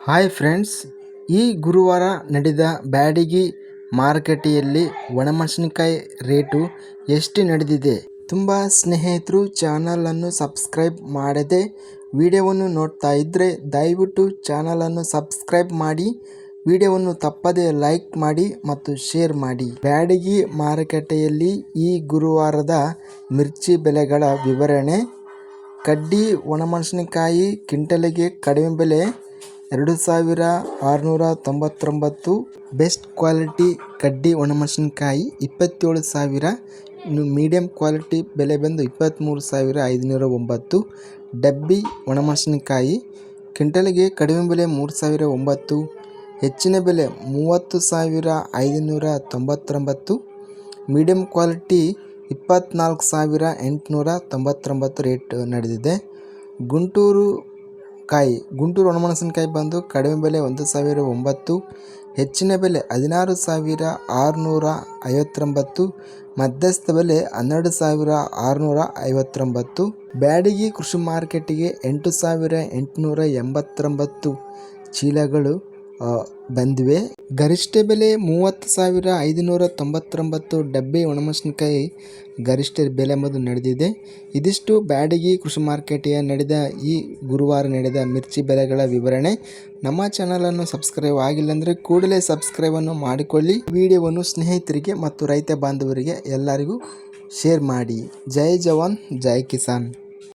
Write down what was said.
Hi friends, ಈ ಗುರುವಾರ ನಡೆದ ಬ್ಯಾಡಗಿ ಮಾರುಕಟ್ಟೆಯಲ್ಲಿ ಒಣಮೆಣಸಿನಕಾಯಿ ರೇಟು ಎಷ್ಟು ನಡೆದಿದೆ? ತುಂಬ ಸ್ನೇಹಿತರು ಚಾನಲನ್ನು ಸಬ್ಸ್ಕ್ರೈಬ್ ಮಾಡದೆ ವಿಡಿಯೋವನ್ನು ನೋಡ್ತಾ ಇದ್ದರೆ ದಯವಿಟ್ಟು ಚಾನಲನ್ನು ಸಬ್ಸ್ಕ್ರೈಬ್ ಮಾಡಿ, ವಿಡಿಯೋವನ್ನು ತಪ್ಪದೆ ಲೈಕ್ ಮಾಡಿ ಮತ್ತು ಶೇರ್ ಮಾಡಿ. ಬ್ಯಾಡಗಿ ಮಾರುಕಟ್ಟೆಯಲ್ಲಿ ಈ ಗುರುವಾರದ ಮಿರ್ಚಿ ಬೆಲೆಗಳ ವಿವರಣೆ. ಕಡ್ಡಿ ಒಣಮೆಣಸಿನಕಾಯಿ ಕಿಂಟಲಿಗೆ ಕಡಿಮೆ ಬೆಲೆ ಎರಡು ಸಾವಿರ ಆರುನೂರ ತೊಂಬತ್ತೊಂಬತ್ತು ಬೆಸ್ಟ್ ಕ್ವಾಲಿಟಿ ಕಡ್ಡಿ ಒಣಮೆಣಸಿನಕಾಯಿ ಇಪ್ಪತ್ತೇಳು ಸಾವಿರ, ಇನ್ನು ಮೀಡಿಯಂ ಕ್ವಾಲಿಟಿ ಬೆಲೆ ಬಂದು ಇಪ್ಪತ್ತ್ಮೂರು ಸಾವಿರ ಐದುನೂರ ಒಂಬತ್ತು. ಡಬ್ಬಿ ಒಣಮೆಣಸಿನಕಾಯಿ ಕ್ವಿಂಟಲ್ಗೆ ಕಡಿಮೆ ಬೆಲೆ ಮೂರು ಸಾವಿರ ಒಂಬತ್ತು, ಹೆಚ್ಚಿನ ಬೆಲೆ ಮೂವತ್ತು ಸಾವಿರ ಐದುನೂರ ತೊಂಬತ್ತೊಂಬತ್ತು. ಮೀಡಿಯಂ ಕ್ವಾಲಿಟಿ ಇಪ್ಪತ್ತ್ನಾಲ್ಕು ಸಾವಿರ ಎಂಟುನೂರ ತೊಂಬತ್ತೊಂಬತ್ತು ರೇಟ್ ನಡೆದಿದೆ. ಗುಂಟೂರು ಕಾಯಿ. ಗುಂಟೂರು ಒಣಮೆಣಸಿನಕಾಯಿ ಬಂದು ಕಡಿಮೆ ಬೆಲೆ ಒಂದು ಸಾವಿರ ಒಂಬತ್ತು, ಹೆಚ್ಚಿನ ಬೆಲೆ ಹದಿನಾರು ಸಾವಿರ ಆರುನೂರ ಐವತ್ತೊಂಬತ್ತು, ಮಧ್ಯಸ್ಥ ಬೆಲೆ ಹನ್ನೆರಡು ಸಾವಿರ ಆರುನೂರ ಐವತ್ತೊಂಬತ್ತು, ಬ್ಯಾಡಗಿ ಕೃಷಿ ಮಾರ್ಕೆಟಿಗೆ ಎಂಟು ಸಾವಿರ ಎಂಟುನೂರ ಎಂಬತ್ತೊಂಬತ್ತು ಚೀಲಗಳು ಬಂದಿವೆ. ಗರಿಷ್ಠ ಬೆಲೆ ಮೂವತ್ತು ಸಾವಿರ ಐದುನೂರ ತೊಂಬತ್ತೊಂಬತ್ತು ಡಬ್ಬಿ ಒಣಮೆಣಸಿನಕಾಯಿ ಗರಿಷ್ಠ ಬೆಲೆ ಎಂಬುದು ನಡೆದಿದೆ. ಇದಿಷ್ಟು ಬ್ಯಾಡಗಿ ಕೃಷಿ ಮಾರ್ಕೆಟಿಗೆ ನಡೆದ ಈ ಗುರುವಾರ ನಡೆದ ಮಿರ್ಚಿ ಬೆಲೆಗಳ ವಿವರಣೆ. ನಮ್ಮ ಚಾನಲನ್ನು ಸಬ್ಸ್ಕ್ರೈಬ್ ಆಗಿಲ್ಲ ಅಂದರೆ ಕೂಡಲೇ ಸಬ್ಸ್ಕ್ರೈಬನ್ನು ಮಾಡಿಕೊಳ್ಳಿ. ವಿಡಿಯೋವನ್ನು ಸ್ನೇಹಿತರಿಗೆ ಮತ್ತು ರೈತ ಬಾಂಧವರಿಗೆ ಎಲ್ಲರಿಗೂ ಶೇರ್ ಮಾಡಿ. ಜೈ ಜವಾನ್, ಜೈ ಕಿಸಾನ್.